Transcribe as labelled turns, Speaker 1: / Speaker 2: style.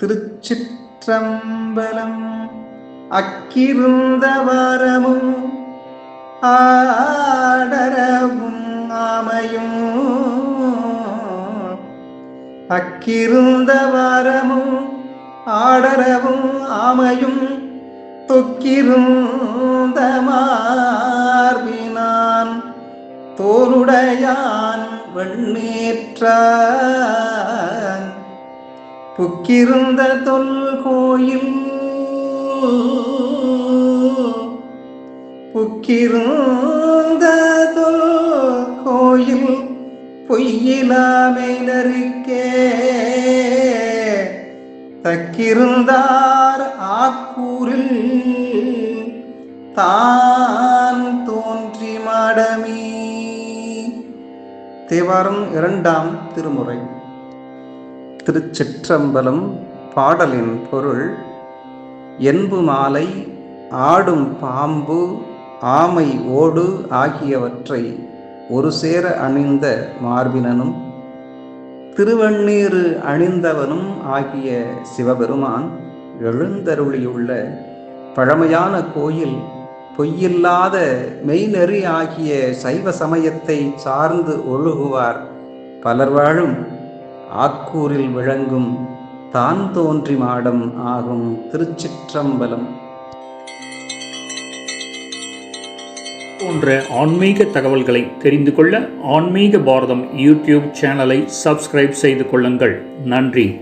Speaker 1: திருச்சிற்றம்பலம் அக்கிருந்த வாரமும் ஆடரவும் ஆமையும். அக்கிருந்த வாரமும் ஆடரவும் ஆமையும் தொக்கிருந்த மார்பினான். தோளுடையான் வெண்ணேற்றான் புக்கிருந்த தொல் கோயில். புக்கிருந்த தொல் கோயில் பொய்யிலாமையினருக்கே தக்கிருந்தார் ஆக்கூரில் தான் தோன்றி மாடமீ. தேவாரம் இரண்டாம் திருமுறை. திருச்சிற்றம்பலம் பாடலின் பொருள் என்பு மாலை ஆடும் பாம்பு ஆமை ஓடு ஆகியவற்றை ஒரு சேர அணிந்த மார்பினனும் திருவண்ணீரு அணிந்தவனும் ஆகிய சிவபெருமான் எழுந்தருளியுள்ள பழமையான கோயில் பொய்யில்லாத மெய்நெறி ஆகிய சைவ சமயத்தை சார்ந்து ஒழுகுவார் பலர் வாழும் ஆக்கூரில் விளங்கும் தான் தோன்றி மாடம் ஆகும் திருச்சிற்றம்பலம்.
Speaker 2: போன்ற ஆன்மீக தகவல்களை தெரிந்து கொள்ள ஆன்மீக பாரதம் யூடியூப் சேனலை சப்ஸ்கிரைப் செய்து கொள்ளுங்கள். நன்றி.